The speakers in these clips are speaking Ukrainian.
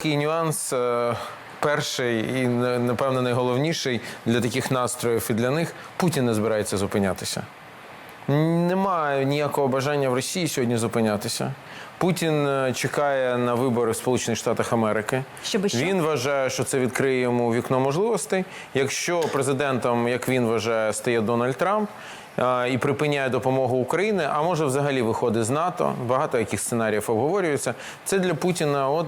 Такий нюанс. е, Перший і напевно найголовніший для таких настроїв і для них Путін не збирається зупинятися. Немає ніякого бажання в Росії сьогодні зупинятися. Путін е, чекає на вибори в Сполучених Штатах Америки. Щоби що? Він вважає, що це відкриє йому вікно можливостей. Якщо президентом, як він вважає, стає Дональд Трамп і припиняє допомогу Україні, а може взагалі виходить з НАТО. Багато яких сценаріїв обговорюється. Це для Путіна, от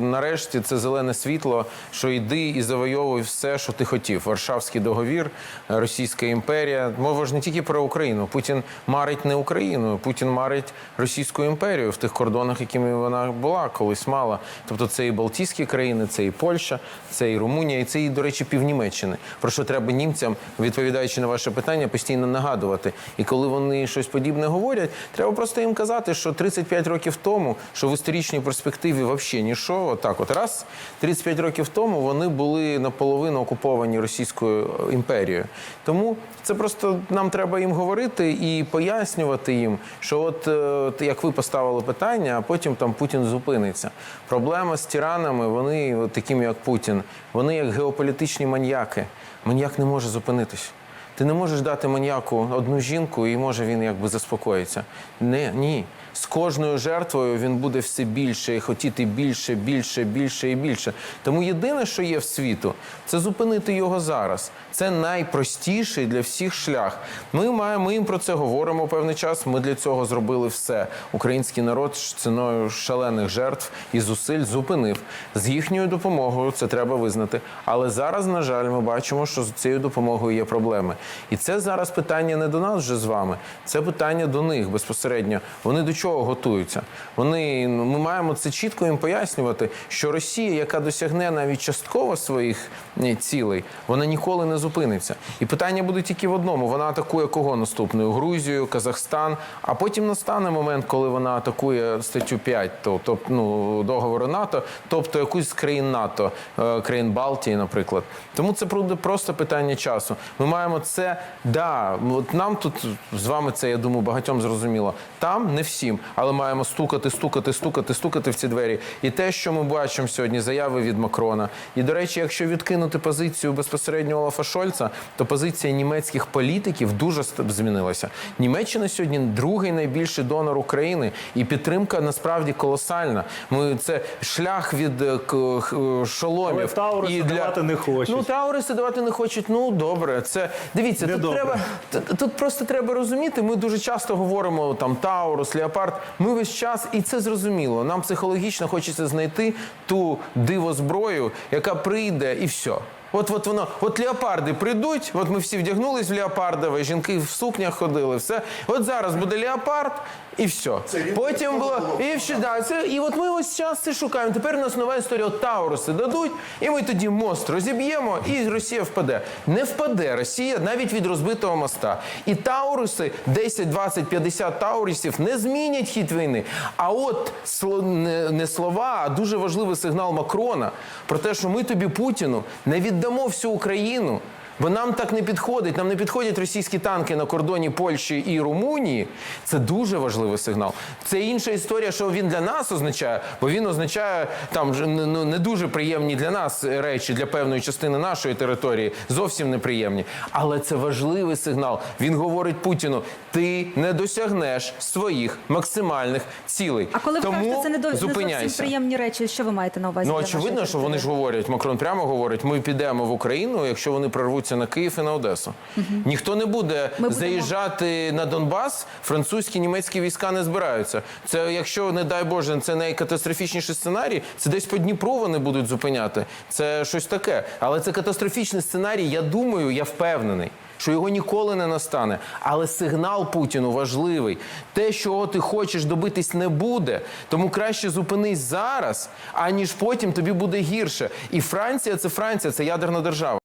нарешті, це зелене світло, що йди і завойовуй все, що ти хотів. Варшавський договір, Російська імперія. Мова ж не тільки про Україну. Путін марить не Україну, Путін марить Російську імперію в тих кордонах, якими вона була колись мала. Тобто це і Балтійські країни, це і Польща, це і Румунія, і це і, до речі, півнімеччини. Про що треба німцям, відповідаючи на ваше питання, постійно нагадувати. І коли вони щось подібне говорять, треба просто їм казати, що 35 років тому, що в історичній перспективі взагалі ніщо, отак, от раз 35 років тому вони були наполовину окуповані Російською імперією. Тому це просто нам треба їм говорити і пояснювати їм, що от е, як ви поставили питання, а потім там Путін зупиниться. Проблема з тиранами, вони такими як Путін, вони як геополітичні маньяки. Маньяк не може зупинитись. Ти не можеш дати маньяку одну жінку, і може він якби заспокоїться. Не, ні. З кожною жертвою він буде все більше і хотіти більше, більше, більше і більше. Тому єдине, що є в світу, це зупинити його зараз. Це найпростіший для всіх шлях. Ми маємо ми їм про це говоримо певний час. Ми для цього зробили все. Український народ ціною шалених жертв і зусиль зупинив з їхньою допомогою. Це треба визнати. Але зараз, на жаль, ми бачимо, що з цією допомогою є проблеми. І це зараз питання не до нас вже з вами. Це питання до них безпосередньо. Вони до чого готуються? Вони ми маємо це чітко їм пояснювати, що Росія, яка досягне навіть частково своїх цілей, вона ніколи не зупиниться. І питання буде тільки в одному: вона атакує кого наступною? Грузію, Казахстан. А потім настане момент, коли вона атакує статтю 5, тобто ну, договору НАТО, тобто якусь з країн НАТО, е, країн Балтії, наприклад. Тому це буде просто питання часу. Ми маємо це, да, от нам тут з вами це, я думаю, багатьом зрозуміло. Там не всім, але маємо стукати, стукати, стукати, стукати в ці двері. І те, що ми бачимо сьогодні, заяви від Макрона. І до речі, якщо відкинути позицію безпосередньо Олафа Шольца, то позиція німецьких політиків дуже змінилася. Німеччина сьогодні другий найбільший донор України, і підтримка насправді колосальна. Ми це шлях від е, к- шоломів Але Тауруси і давати не хочуть. Ну Тауриси давати не хочуть. Ну добре, це дивіться. Тут Недобре. треба тут, тут просто треба розуміти. Ми дуже часто говоримо там Таурус, Леопард. Ми весь час, і це зрозуміло. Нам психологічно хочеться знайти ту дивозброю, яка прийде, і все. От, от воно, от леопарди прийдуть, от ми всі вдягнулись в леопардове, жінки в сукнях ходили, все. От зараз буде леопард, і все. Потім було і все, да, це, і от ми ось час це шукаємо. Тепер у нас нова історія. От Тауруси дадуть, і ми тоді мост розіб'ємо, і Росія впаде. Не впаде Росія навіть від розбитого моста. І Тауруси, 10, 20, 50 таурусів не змінять хід війни. А от не слова, а дуже важливий сигнал Макрона про те, що ми тобі Путіну не віддамо всю Україну. Бо нам так не підходить. Нам не підходять російські танки на кордоні Польщі і Румунії. Це дуже важливий сигнал. Це інша історія, що він для нас означає, бо він означає там ж, ну, не дуже приємні для нас речі для певної частини нашої території, зовсім неприємні. Але це важливий сигнал. Він говорить Путіну: ти не досягнеш своїх максимальних цілей. А коли ви Тому кажете, це не, до, не зовсім приємні речі, що ви маєте на увазі? Ну очевидно, що вони ж говорять. Макрон прямо говорить: ми підемо в Україну, якщо вони прорвуться на Київ і на Одесу. Ніхто не буде Ми будемо- заїжджати на Донбас. Французькі німецькі війська не збираються. Це якщо не дай Боже, це найкатастрофічніший сценарій. Це десь по Дніпру вони будуть зупиняти. Це щось таке. Але це катастрофічний сценарій. Я думаю, я впевнений. Що його ніколи не настане, але сигнал Путіну важливий. Те, чого ти хочеш добитись, не буде. Тому краще зупинись зараз, аніж потім тобі буде гірше. І Франція це Франція, це ядерна держава.